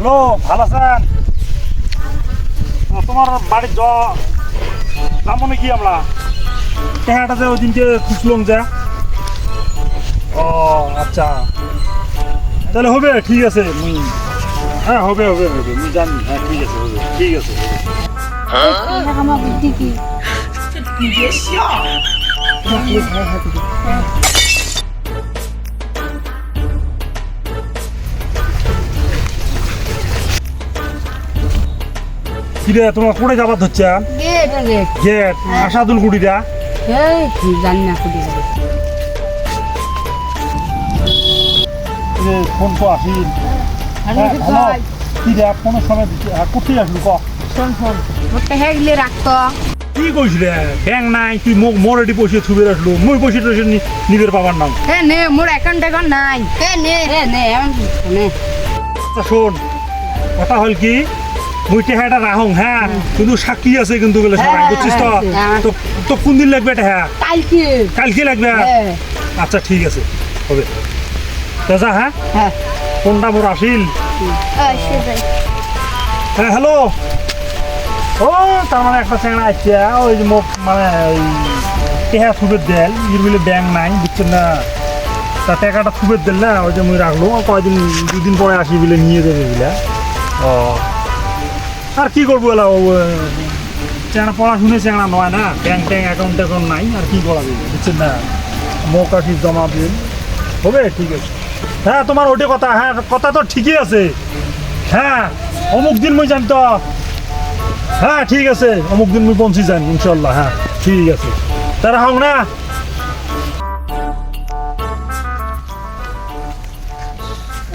Hello ভালো আছেন? তোমার বাড়ির জ যাব নাকি আমরা? টেহাটা যে ওই দিনকে খুঁজলাম যে। ও আচ্ছা। তাহলে হবে ঠিক আছে মুই হ্যাঁ হবে হবে হবে মুই জানি হ্যাঁ ঠিক আছে হবে ঠিক আছে হবে। আমার কি কিরে তোমার কোথায় যাবার ধরছে? গেট এই জানি না ফোন তো আর হ্যাঁ, কি রে ফোনের সময় দিচ্ছে- হ্যাঁ, ক? শোন শোন। মোটে হ্যাঁ গিলে রাখতো। কি কইস রে? ব্যাংক নাই তুই মোক মোর এটি পয়সা থুবে রাখলু মুই পয়সা টয়সা নি- নিবের পাবার নাম। হে নে মোর অ্যাকাউন্ট অ্যাকাউন্ট নাই। হে নে হে নে এমন নে। শোন কথা হল কি? মুই টেহাটা রাহং হ্যাঁ কিন্তু সাক্ষী আছে কিন্তু বলে সবাই হ্যাঁ, বুঝছিস তো? হ্যাঁ। তো তো কোন দিন লাগবে এটা হ্যাঁ কালকে। কালকে লাগবে? হ্যাঁ। আচ্ছা ঠিক আছে হবে। যা হ্যাঁ হ্যাঁ। ফোনটা মোর আসিল হ্যাঁ হ্যালো ও তার মানে একটা চ্যাংড়া আসছে ওই যে মোক মানে ওই টেহা থুবের দেল ইর বলে ব্যাংক নাই বুঝছেন না? তা টাকাটা থুবের দিল না ওই যে মুই রাখল কয়দিন দুদিন পরে আসি বলে নিয়ে যাবে বলে। ও আর কি করব এলা চ্যাংড়া পড়াশুনে চ্যাংড়া নয় না ব্যাংক ট্যাঙ্ক অ্যাকাউন্ট ট্যাকাউন্ট নাই, আর কি করা যাবে বুঝছেন না? মোক আসি জমা দিন হবে? ঠিক আছে। হ্যাঁ তোমার ওটে কথা। হ্যাঁ কথা তো ঠিকই আছে। হ্যাঁ অমুক দিন মুই জানি তো হ্যাঁ ঠিক আছে। অমুক দিন মুই পৌঁছি যান ইনশাল্লাহ হ্যাঁ ঠিক আছে। তারা হং না।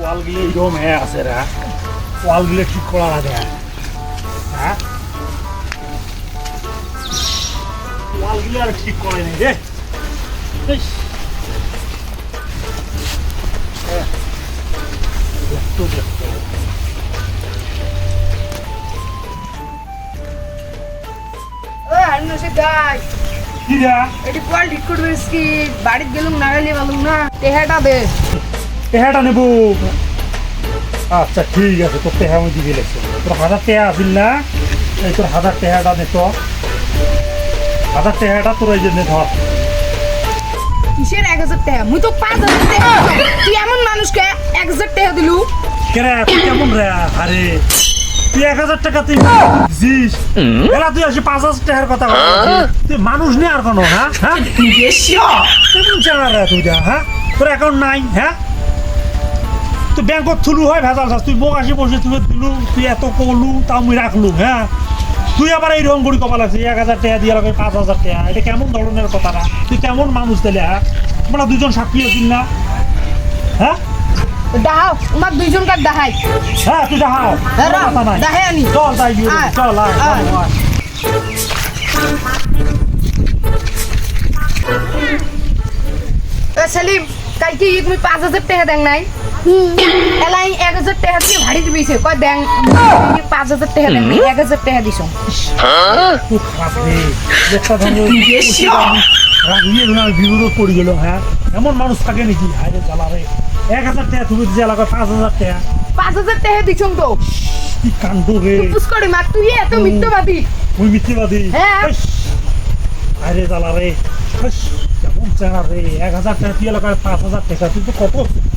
ওয়ালগুলো এরকম হ্যাঁ আছে রা। ওয়ালগুলো ঠিক করা লাগে। হ্যাঁ ওয়ালগুলো আর ঠিক করে নেই রে। হ্যাঁ। গেলুম না গেলে বলুম না টেহাটা দে টেহাটা নেব আচ্ছা ঠিক আছে তোর টেহা আমি দিবি লাগছে তোর হাজার টেহা আসিল না? এই তোর হাজার টেহাটা নে তো। হাজার টেহাটা তোর এই যে নে ধর। কিসের এক হাজার টাকা মুই তো পাঁচ হাজার টাকা তুই এমন মানুষকে এক হাজার টাকা দিলু। কেরে তুই কেমন রে? আরে তুই এক হাজার টাকা তুই দিছিস। এরা তুই আসি পাঁচ হাজার টাকার কথা। তুই মানুষ নেই আর কোনো হ্যাঁ? হ্যাঁ? কেমন চেনা রে তুই যা হ্যাঁ? তোর অ্যাকাউন্ট নাই হ্যাঁ? তুই ব্যাংকত থুলু হয় ভেজাল চাস তুই মোক আসি বসে তুই দিলু তুই এত কলু তা মুই রাখলু হ্যাঁ তুই আবার এই রকম করে কপাল আছে এক হাজার টাকা দিয়ে লাগে পাঁচ হাজার টাকা এটা কেমন ধরনের কথা না তুই কেমন মানুষ তাহলে হ্যাঁ আমরা দুজন সাক্ষী আছিস না? হ্যাঁ দাহাও দুইজন কার দাহাই। তুই দাহে আনি। চল তাই চল সেলিম কালকে মুই পাঁচ হাজার টাকা দেন নাই। এলাই এক হাজার টাকা দিয়ে ভাড়ি দিবিছে কয় দেন পাঁচ হাজার টাকা দেন এক হাজার টাকা দিছ। রাগিয়ে ধরে পড়ে গেল হ্যাঁ? এমন মানুষ থাকে নাকি? হাইরে জ্বালা রে। এক হাজার টাকা তুমি দিতে এলাকায় পাঁচ হাজার টাকা। পাঁচ হাজার টাকা দিছ তো। কি কাণ্ড রে। পুস করে মা তুই এত মিথ্যাবাদী। ওই মিথ্যেবাদী। হ্যাঁ। হাইরে জ্বালা রে। এক হাজার টাকা তুই এলাকায় পাঁচ হাজার টাকা। তুই তো কত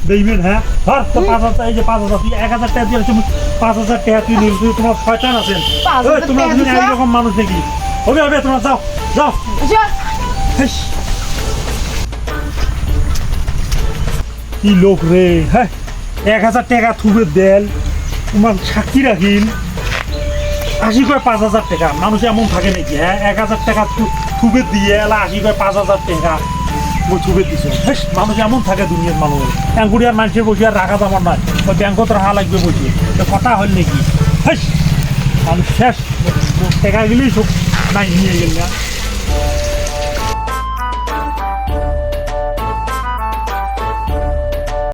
দেইবেন হ্যাঁ? ধর তো পাঁচ হাজার এই যে পাঁচ হাজার তুই এক হাজার টাকা দিয়ে তুমি পাঁচ হাজার টাকা তুই নিল তুই তোমার শয়তান আছেন। পাঁচ ওই, হাজার তোমরা দুজন দিছো? মানুষ নাকি? হবে হবে তোমরা যাও যাও। কি লোক রে হ্যাঁ? এক হাজার টাকা থুবে দেল তোমার সাক্ষী রাখিল। আশি কয় পাঁচ হাজার টাকা মানুষ এমন থাকে নাকি হ্যাঁ? এক হাজার টাকা থুবে দিয়ে এলা আশি কয় পাঁচ হাজার টাকা। মই দিছে। দিছো হেস মানুষ এমন থাকে দুনিয়ার মানুষ ট্যাঙ্কুরিয়ার মানুষের বসে রাখা আমার নয় ওই ব্যাংকত রাখা লাগবে বসে তো কথা হল নাকি? হেস মানুষ শেষ। টাকা গেলেই সব নাই, নিয়ে গেল না।